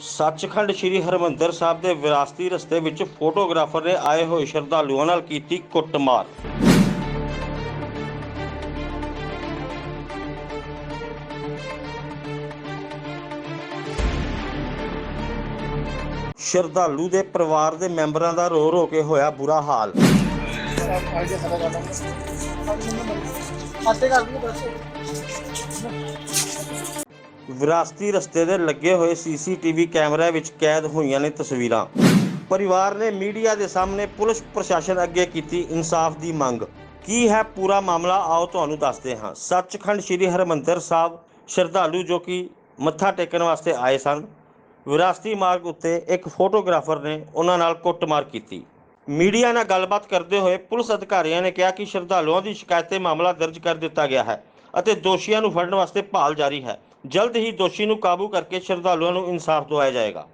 ਸੱਚਖੰਡ ਸ੍ਰੀ ਹਰਮੰਦਰ ਸਾਹਿਬ ਦੇ ਵਿਰਾਸਤੀ ਰਸਤੇ ਵਿੱਚ ਫੋਟੋਗ੍ਰਾਫਰ ਨੇ ਆਏ ਹੋਏ ਸ਼ਰਧਾਲੂਆਂ ਨਾਲ ਕੀਤੀ ਕੁੱਟਮਾਰ ਸ਼ਰਧਾਲੂ ਦੇ ਪਰਿਵਾਰ ਦੇ ਮੈਂਬਰਾਂ ਦਾ ਰੋ ਰੋ ਕੇ ਹੋਇਆ ਬੁਰਾ ਹਾਲ ਵਿਰਾਸਤੀ ਰਸਤੇ ਦੇ ਲੱਗੇ ਹੋਏ ਸੀਸੀਟੀਵੀ ਕੈਮਰਿਆਂ ਵਿੱਚ ਕੈਦ ਹੋਈਆਂ ਨੇ ਤਸਵੀਰਾਂ। ਪਰਿਵਾਰ ਨੇ ਮੀਡੀਆ ਦੇ ਸਾਹਮਣੇ ਪੁਲਿਸ ਪ੍ਰਸ਼ਾਸਨ ਅੱਗੇ ਕੀਤੀ ਇਨਸਾਫ ਦੀ ਮੰਗ। ਕੀ ਹੈ ਪੂਰਾ ਮਾਮਲਾ? ਆਓ ਤੁਹਾਨੂੰ ਦੱਸਦੇ ਹਾਂ। ਸੱਚਖੰਡ ਸ੍ਰੀ ਹਰਮੰਦਰ ਸਾਹਿਬ ਸ਼ਰਧਾਲੂ ਜੋ ਕਿ ਮੱਥਾ ਟੇਕਣ ਵਾਸਤੇ ਆਏ ਸਨ, ਵਿਰਾਸਤੀ ਮਾਰਗ ਉੱਤੇ ਇੱਕ ਫੋਟੋਗ੍ਰਾਫਰ ਨੇ ਉਹਨਾਂ ਨਾਲ ਕੁੱਟਮਾਰ ਕੀਤੀ। ਮੀਡੀਆ ਨਾਲ ਗੱਲਬਾਤ ਕਰਦੇ ਹੋਏ ਪੁਲਿਸ ਅਧਿਕਾਰੀਆਂ ਨੇ ਕਿਹਾ ਕਿ ਸ਼ਰਧਾਲੂਆਂ ਦੀ ਸ਼ਿਕਾਇਤ ਤੇ ਮਾਮਲਾ ਦਰਜ ਕਰ ਦਿੱਤਾ ਗਿਆ ਹੈ ਅਤੇ ਦੋਸ਼ੀਆਂ ਨੂੰ ਫੜਨ ਵਾਸਤੇ ਭਾਲ ਜਾਰੀ ਹੈ। ਜਲਦ ਹੀ ਦੋਸ਼ੀ ਨੂੰ ਕਾਬੂ ਕਰਕੇ ਸ਼ਰਧਾਲੂਆਂ ਨੂੰ ਇਨਸਾਫ ਦਿਵਾਇਆ ਜਾਏਗਾ।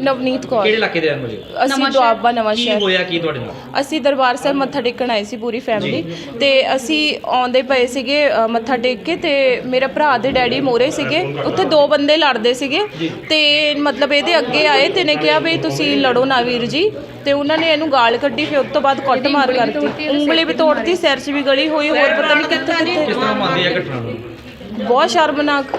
ਨਵਨੀਤ ਕੌਰ। ਕਿਹੜੇ ਇਲਾਕੇ ਦੇ ਰਹਿਣ ਵਾਲੇ ਹੋ? ਅਸੀਂ ਦੁਆਬਾ ਨਵਾਂ ਕੀ ਸ਼ਹਿਰ ਹੋਇਆ ਕੀ ਤੁਹਾਡੇ ਨਾਲ? ਅਸੀਂ ਦਰਬਾਰ ਸਾਹਿਬ ਮੱਥਾ ਟੇਕਣ ਆਏ ਸੀ ਪੂਰੀ ਫੈਮਿਲੀ ਤੇ ਅਸੀਂ ਆਉਂਦੇ ਪਏ ਸੀਗੇ ਅ, ਮੱਥਾ ਟੇਕ ਕੇ ਤੇ ਮੇਰੇ ਭਰਾ ਦੇ ਡੈਡੀ ਮੋਰੇ ਸੀਗੇ। ਉੱਥੇ ਦੋ ਬੰਦੇ ਲੜਦੇ ਸੀਗੇ। ਤੇ ਮਤਲਬ ਇਹਦੇ ਅੱਗੇ ਆਏ ਤੇ ਨੇ ਕਿਹਾ ਵੀ ਤੁਸੀਂ ਲੜੋ ਨਾ ਵੀਰ ਜੀ। ਤੇ ਉਹਨਾਂ ਨੇ ਇਹਨੂੰ ਗਾਲ ਕੱਢੀ ਫਿਰ ਉਸ ਤੋਂ ਬਾਅਦ ਕੁੱਟ ਮਾਰ ਕਰਤੀ ਉਂਗਲੀ ਵੀ ਤੋੜਤੀ ਸਿਰ 'ਚ ਵੀ ਗਲੀ ਹੋਈ ਹੋਰ ਪਤਾ ਨਹੀਂ ਕਿੱਥੇ ਕਿਸ ਕਿੱਥੇ ਤਰ੍ਹਾਂ ਮੰਨਦੇ ਆ ਘਟਨਾ ਨੂੰ? ਬਹੁਤ ਸ਼ਰਮਨਾਕ।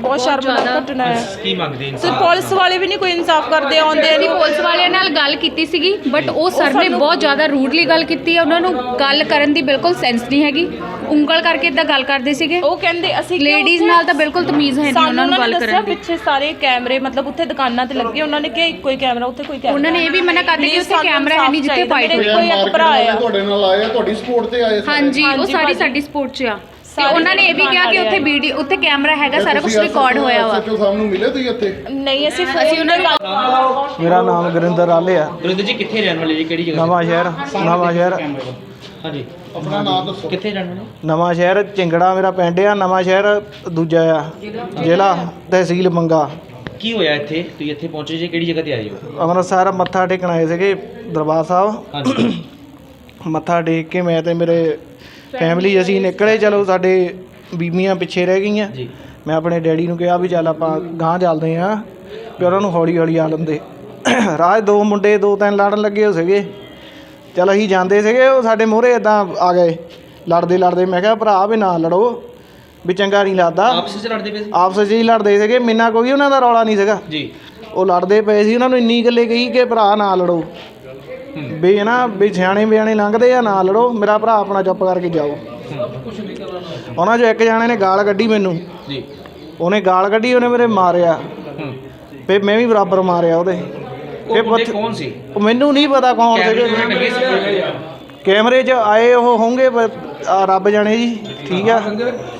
ਬਹੁਤ ਸ਼ਰਮਨਾਕ ਘਟਨਾ ਹੈ। ਕੀ ਮੰਗਦੇ ਤੇ ਇਨਸਾਨ ਪੁਲਿਸ ਵਾਲੇ ਵੀ ਨਹੀਂ ਕੋਈ ਇਨਸਾਫ ਕਰਦੇ ਆਉਂਦੇ ਨਹੀਂ। ਪੁਲਿਸ ਵਾਲਿਆਂ ਨਾਲ ਗੱਲ ਕੀਤੀ ਸੀਗੀ ਬਟ ਉਹ ਸਰ ਨੇ ਬਹੁਤ ਜ਼ਿਆਦਾ ਰੂਡਲੀ ਗੱਲ ਕੀਤੀ ਹੈ। ਉਹਨਾਂ ਨੂੰ ਗੱਲ ਕਰਨ ਦੀ ਬਿਲਕੁਲ ਸੈਂਸ ਨਹੀਂ ਹੈਗੀ। ਉਂਗਲ ਕਰਕੇ ਇਦਾਂ ਗੱਲ ਕਰਦੇ ਸੀਗੇ। ਉਹ ਕਹਿੰਦੇ ਅਸੀਂ ਕਿਉਂ ਲੇਡੀਜ਼ ਨਾਲ ਤਾਂ ਬਿਲਕੁਲ ਤਮੀਜ਼ ਹੈ ਨਹੀਂ ਉਹਨਾਂ ਨੂੰ ਗੱਲ ਦੱਸਿਆ ਕਰਨ ਦੀ। ਪਿੱਛੇ ਸਾਰੇ ਕੈਮਰੇ ਮਤਲਬ ਉੱਥੇ ਦੁਕਾਨਾਂ ਤੇ ਲੱਗੇ ਉਹਨਾਂ ਨੇ ਕਿਹਾ ਇੱਕੋ ਹੀ ਕੈਮਰਾ ਉੱਥੇ ਕੋਈ ਕੈਮਰਾ ਉਹਨਾਂ ਨੇ ਇਹ ਵੀ ਮਨਾ ਕਰ ਦਿੱਤਾ ਕਿ ਉੱਥੇ ਕੈਮਰਾ ਹੈ ਨਹੀਂ ਜਿੱਥੇ ਚਾਹੀਦਾ। ਹੋਈ। ਕੋਈ ਇੱਕ ਭਰਾ ਆ ਤੁਹਾਡੇ ਨਾਲ ਆਏ ਆ ਤੁਹਾਡੀ ਸਪੋਰਟ ਤੇ ਆਏ ਸਾਰੇ। ਹਾਂਜੀ ਉਹ ਸਾਰੀ। ਸਾਡੀ ਸਪੋਰਟ 'ਚ ਆ। ਤੇ ਸਾਰੇ ਉਹਨਾਂ ਨੇ ਇਹ ਵੀ ਕਿਹਾ ਕਿ ਉੱਥੇ ਵੀਡੀਓ ਉੱਥੇ ਕੈਮਰਾ ਹੈਗਾ ਸਾਰਾ ਕੁਝ ਰਿਕਾਰਡ ਹੋਇਆ ਵਾ। SHO ਸਾਹਿਬ ਨੂੰ ਮਿਲੇ ਤੁਸੀਂ ਇੱਥੇ? ਨਹੀਂ ਅਸੀਂ ਅਸੀਂ ਉਹਨਾਂ ਨੂੰ ਮੇਰਾ ਨਾਮ ਗੁਰਿੰਦਰ ਆਲੇ ਆ। ਗੁਰਿੰਦਰ ਜੀ ਕਿੱਥੇ ਰਹਿਣ ਵਾਲੇ ਜੀ? ਕਿਹੜੀ ਜਗ੍ਹਾ ਨਵਾਂ ਸ਼ਹਿਰ ਨਵਾਂ ਸ਼ਹਿਰ। ਹਾਂਜੀ। ਆਪਣਾ ਨਾਮ ਦੱਸੋ। ਕਿੱਥੇ ਰਹਿਣ ਵਾਲੇ? ਨਵਾਂ ਸ਼ਹਿਰ ਚਿੰਗੜਾ ਮੇਰਾ ਪਿੰਡ ਆ ਨਵਾਂ ਸ਼ਹਿਰ ਦੂਜਾ ਆ ਜ਼ਿਲ੍ਹਾ ਤਹਿਸੀਲ ਮੰਗਾ। ਕੀ ਹੋਇਆ ਇੱਥੇ? ਤੁਸੀਂ ਇੱਥੇ ਪਹੁੰਚੇ ਜੀ ਕਿਹੜੀ ਜਗ੍ਹਾ ਤੇ ਆਏ ਹੋ? ਅੰਮ੍ਰਿਤਸਰ ਮੱਥਾ ਟੇਕਣ ਆਏ ਸੀਗੇ ਦਰਬਾਰ ਸਾਹਿਬ। ਹਾਂਜੀ। ਮੱਥਾ ਟੇਕ ਕੇ ਮੈਂ ਤੇ ਮੇਰੇ ਫੈਮਿਲੀ ਅਸੀਂ ਨਿਕਲੇ ਚਲੋ ਸਾਡੇ ਬੀਬੀਆਂ ਪਿੱਛੇ ਰਹਿ ਗਈਆਂ। ਜੀ। ਮੈਂ ਆਪਣੇ ਡੈਡੀ ਨੂੰ ਕਿਹਾ ਵੀ ਚੱਲ ਆਪਾਂ ਗਾਂਹ ਚੱਲਦੇ ਆਂ ਵੀ ਉਹਨਾਂ ਨੂੰ ਹੌਲੀ ਹੌਲੀ ਆ ਲੰਦੇ। ਰਾਜ ਦੋ ਮੁੰਡੇ ਦੋ ਤਿੰਨ ਲੜਨ ਲੱਗੇ ਹੋ ਸੀਗੇ। ਚਲ ਅਸੀਂ ਜਾਂਦੇ ਸੀਗੇ ਉਹ ਸਾਡੇ ਮੋਹਰੇ ਇਦਾਂ ਆ ਗਏ। ਲੜਦੇ ਲੜਦੇ ਮੈਂ ਕਿਹਾ ਭਰਾ ਵੀ ਨਾ ਲੜੋ। ਵੀ ਚੰਗਾ ਨਹੀਂ ਲੱਗਦਾ। ਆਪਸ ਵਿੱਚ ਲੜਦੇ ਪਏ ਸੀ? ਆਪਸ ਵਿੱਚ ਹੀ ਲੜਦੇ ਸੀਗੇ। ਮਿੰਨਾ ਕੋਈ ਉਹਨਾਂ ਦਾ ਰੌਲਾ ਨਹੀਂ ਸੀਗਾ। ਜੀ। ਉਹ ਲੜਦੇ ਪਏ ਸੀ ਉਹਨਾਂ ਨੂੰ ਇੰਨੀ ਗੱਲੇ ਕਹੀ ਕਿ ਭਰਾ ਨਾ ਲੜੋ। ਵੀ ਨਾ ਵੀ ਸਿਆਣੇ ਬਿਆਣੇ ਲੰਘਦੇ ਆ ਨਾ ਲੜੋ ਮੇਰਾ ਭਰਾ ਆਪਣਾ ਚੁੱਪ ਕਰਕੇ ਜਾਓ। ਉਹਨਾਂ 'ਚੋਂ ਇੱਕ ਜਾਣੇ ਨੇ ਗਾਲ ਕੱਢੀ ਮੈਨੂੰ। ਜੀ। ਉਹਨੇ ਗਾਲ ਕੱਢੀ ਉਹਨੇ ਮੇਰੇ ਮਾਰਿਆ। ਫੇ ਮੈਂ ਵੀ ਬਰਾਬਰ ਮਾਰਿਆ ਉਹਦੇ। ਬੰਦੇ ਕੌਣ ਸੀ? ਉਹ ਮੈਨੂੰ ਨਹੀਂ ਪਤਾ ਕੌਣ ਸੀ? ਕੈਮਰੇ 'ਚ ਆਏ ਉਹ ਹੋਣਗੇ ਰੱਬ ਜਾਣੇ ਜੀ। ਠੀਕ ਆ।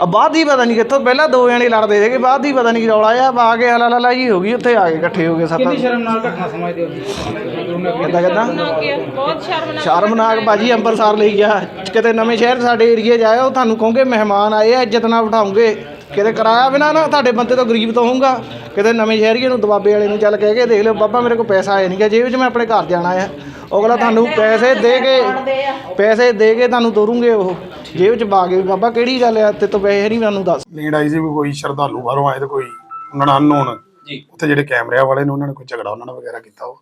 ਆ ਬਾਅਦ ਹੀ ਪਤਾ ਨਹੀਂ ਕਿੱਥੋਂ ਪਹਿਲਾਂ ਦੋ ਜਣੇ ਲੜਦੇ ਸੀਗੇ ਬਾਅਦ ਹੀ ਪਤਾ ਨਹੀਂ ਕੀ ਰੌਲਾ ਆ ਆ ਕੇ ਹਲਾ ਲਾ ਜੀ ਹੋ ਗਈ ਉੱਥੇ ਆ ਕੇ ਇਕੱਠੇ ਹੋ ਗਏ ਸੱਤ ਕਿੰਨੀ ਸ਼ਰਮ ਨਾਲ ਘਟਨਾ ਸਮਝਦੇ ਹੋ ਕਿੱਦਾਂ ਕਿੱਦਾਂ? ਬਹੁਤ ਸ਼ਰਮਨਾਕ ਸ਼ਰਮਨਾਕ ਬਾਜੀ ਅੰਮ੍ਰਿਤਸਰ ਲਈ ਗਿਆ ਕਿਤੇ ਨਵੇਂ ਸ਼ਹਿਰ ਸਾਡੇ ਏਰੀਏ 'ਚ ਆਇਆ ਉਹ ਤੁਹਾਨੂੰ ਕਹੋਗੇ ਮਹਿਮਾਨ ਆਏ ਆ ਇੱਜ਼ਤ ਨਾਲ ਬਿਠਾਉਂਗੇ। ਕਿਤੇ ਕਰਾਇਆ ਬਿਨਾ ਨਾ ਤੁਹਾਡੇ ਬੰਦੇ ਤੋਂ ਗਰੀਬ ਤੋਂ ਹੋਊਗਾ। ਕਿਤੇ ਨਵੇਂ ਸ਼ਹਿਰੀਏ ਨੂੰ ਦਬਾਬੇ ਵਾਲੇ ਨੂੰ ਚੱਲ ਕਹਿ ਕੇ ਦੇਖ ਲਿਓ ਬਾਬਾ ਮੇਰੇ ਕੋਲ ਪੈਸਾ ਆਇਆ ਨਹੀਂਗਾ ਜੇਬ 'ਚ ਮੈਂ ਆਪਣੇ ਘਰ ਜਾਣਾ ਆ। ਅਗਲਾ ਤੁਹਾਨੂੰ ਪੈਸੇ ਦੇ ਕੇ ਪੈਸੇ ਦੇ ਕੇ ਤੁਹਾਨੂੰ ਤੋਰੂਗੇ ਉਹ। ਜੇਬ 'ਚ ਪਾ ਕੇ ਬਾਬਾ ਕਿਹੜੀ ਗੱਲ ਆ ਤੇ ਤੋਂ ਪੈਸੇ ਨਹੀਂ ਮੈਨੂੰ ਦੱਸ। ਲੀਡ ਆਈ ਸੀ ਵੀ ਕੋਈ ਸ਼ਰਧਾਲੂ ਬਾਹਰੋਂ ਆਏ ਤੇ ਕੋਈ ਉਹਨਾਂ ਨਾਲ ਅਨਨੋਨ ਜੀ। ਉੱਥੇ ਜਿਹੜੇ ਕੈਮਰਿਆਂ ਵਾਲੇ ਨੇ ਉਹਨਾਂ ਨੇ ਕੋਈ ਝਗੜਾ ਉਹਨਾਂ ਨਾਲ ਵਗੈਰਾ ਕੀਤਾ ਉਹ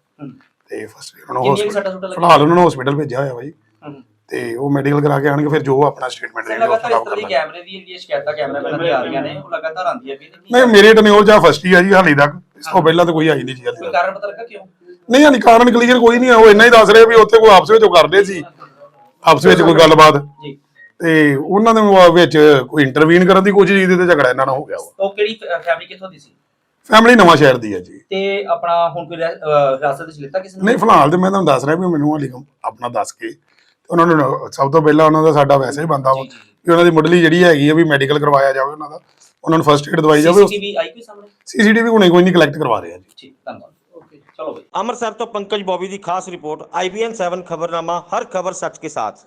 ਤੇ ਫਸਟ ਉਹਨਾਂ ਨੂੰ ਫਿਲਹਾਲ ਉਹਨਾਂ ਨੂੰ ਹਸਪੀਟਲ ਭੇਜਿਆ ਹੋਇਆ ਬਾਈ। ਤੇ ਉਹ ਮੈਡੀਕਲ ਕਰਾ ਕੇ ਆਣਗੇ ਫਿਰ ਜੋ ਆਪਣਾ ਸਟੇਟਮੈਂਟ ਦੇਣਗੇ ਉਹ ਕਰਨਾ। ਕੈਮਰੇ ਦੀ ਜਿਹੜੀਆਂ ਸ਼ਿਕਾਇਤਾਂ ਕੈਮਰਾਮੈਨਾਂ ਦੀ ਆ ਰਹੀਆਂ ਨੇ ਉਹ ਲਗਾਤਾਰ ਆਉਂਦੀਆਂ ਵੀ ਨਹੀਂ ਨਹੀਂ ਮੇਰੇ ਟਨਿਓਰ ਜਾਂ ਫਸਟ ਹੀ ਆ ਜੀ ਹਾਲੇ ਤੱਕ। ਇਸ ਤੋਂ ਪਹਿਲਾਂ ਤਾਂ ਕੋਈ ਆਈ ਨਹੀਂ ਜੀ ਹਾਲੇ ਤੱਕ। ਕਾਰਨ ਪਤਾ ਲੱਗਾ ਕਿਉਂ? ਨਹੀਂ ਹਾਲੇ ਕਾਰਨ ਕਲੀਅਰ ਕੋਈ ਨਹੀਂ ਆ ਉਹ ਇੰਨਾ ਹੀ ਦੱਸ ਰਹੇ ਵੀ ਉੱਥੇ ਕੋਈ ਆਪਸ ਵਿੱਚ ਉਹ ਕਰਦੇ ਸੀ। ਆਪਸ ਵਿੱਚ ਕੋਈ ਗੱਲਬਾਤ। ਜੀ। ਤੇ ਉਹਨਾਂ ਦੇ ਵਿੱਚ ਕੋਈ ਇੰਟਰਵੀਨ ਕਰਨ ਦੀ ਕੋਸ਼ਿਸ਼ ਕੀਤੀ ਤੇ ਝਗੜਾ ਇਹਨਾਂ ਨਾਲ ਹੋ ਗਿਆ ਵਾ। ਉਹ ਕਿਹੜੀ ਫੈਮਿਲੀ ਕਿੱਥੋਂ ਦੀ ਸੀ? ਫੈਮਿਲੀ ਨਵਾਂ ਸ਼ਹਿਰ ਦੀ ਹੈ ਜੀ। ਤੇ ਆਪਣਾ ਹੁਣ ਕੋਈ ਰਹਿ- ਅਹ ਹਿਰਾਸਤ ਵਿੱਚ ਲਿੱਤਾ ਕਿਸੇ ਨਹੀਂ ਫਿਲਹਾਲ ਤੇ ਮੈਂ ਤੁਹਾਨੂੰ ਦੱਸ ਰਿਹਾ ਵੀ ਮੈਨੂੰ ਹਾਲੀ ਆਪਣਾ ਦੱਸ ਕੇ ਉਹਨਾਂ ਨੂੰ ਸਭ ਤੋਂ ਪਹਿਲਾਂ ਉਹਨਾਂ ਦਾ ਸਾਡਾ ਵੈਸੇ ਹੀ ਬੰਦਾ ਵਾ ਵੀ ਉਹਨਾਂ ਦੀ ਮੁੱਢਲੀ ਜਿਹੜੀ ਹੈਗੀ ਆ ਵੀ ਮੈਡੀਕਲ ਕਰਵਾਇਆ ਜਾਵੇ ਉਹਨਾਂ ਦਾ। ਉਹਨਾਂ ਨੂੰ ਫਰਸਟ ਏਡ ਦਵਾਈ ਜਾਵੇ। ਸੀਸੀਟੀਵੀ ਆਈ ਕੋਈ ਸਾਹਮਣੇ? ਸੀਸੀਟੀਵੀ ਹੁਣੇ ਕੋਈ ਨਹੀਂ ਕਲੈਕਟ ਕਰਵਾ ਰਹੇ ਜੀ। ਠੀਕ ਧੰਨਵਾਦ। ਓਕੇ ਚਲੋ ਬਈ। ਅੰਮ੍ਰਿਤਸਰ ਤੋਂ ਪੰਕਜ ਬੋਬੀ ਦੀ ਖਾਸ ਰਿਪੋਰਟ ਆਈਬੀਐਨ 7 ਖਬਰਨਾਮਾ ਹਰ ਖਬਰ ਸੱਚ ਕੇ ਸਾਥ।